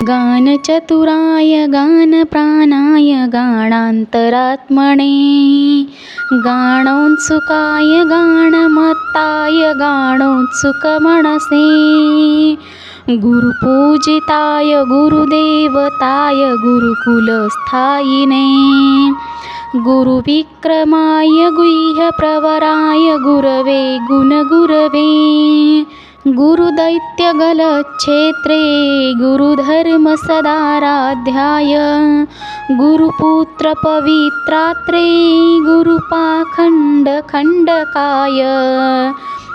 गान चतुराय गान प्राणाय गाणांतरात्मणे गाणोत्सुकाय गाणमत्ताय गाणोत्सुक मनसे. गुरुपूजिताय गुरुदेवताय गुरुकुलस्थायिने. गुरुविक्रमाय गुह्यप्रवराय गुरवे गुणगुरवे. गुरुदैत्यगलक्षेत्रे गुरुधर्मसदाराध्याय गुरुपुत्रपवित्रात्रे गुरुपाखण्डखण्डकाय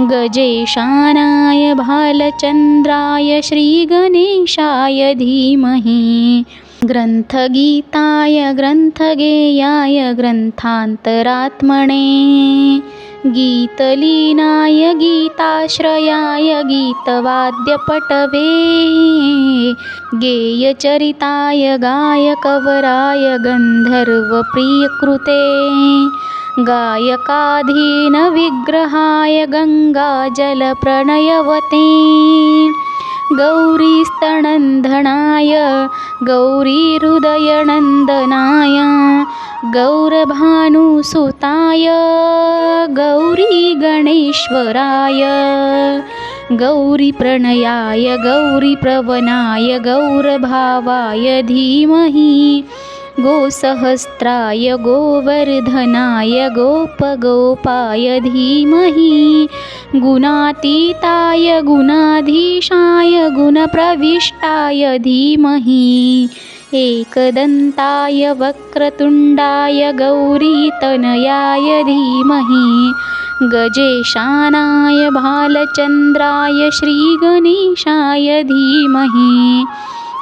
गजेशानाय भालचन्द्राय श्रीगणेशाय धीमहि। ग्रन्थगीताय ग्रन्थगेयाय ग्रन्थान्तरात्मणे गीतलीनाय गीताश्रयाय गीतवाद्यपटवे। गेयचरिताय गायकवराय गन्धर्वप्रियकृते। गायकाधीनविग्रहाय गङ्गाजलप्रणयवते। गौरीस्तनन्दनाय गौरीहृदयनन्दनाय गौरभानुसुताय गौरीगणेश्वराय गौरीप्रणयाय गौरीप्रवनाय गौरभावाय धीमहि। गोसहस्राय गोवर्धनाय गोपगोपाय धीमहि गुणातीताय गुणाधीशाय गुणप्रविष्टाय धीमहि एकदन्ताय वक्रतुण्डाय गौरीतनयाय धीमहि गजेशानाय भालचन्द्राय श्रीगणेशाय धीमहि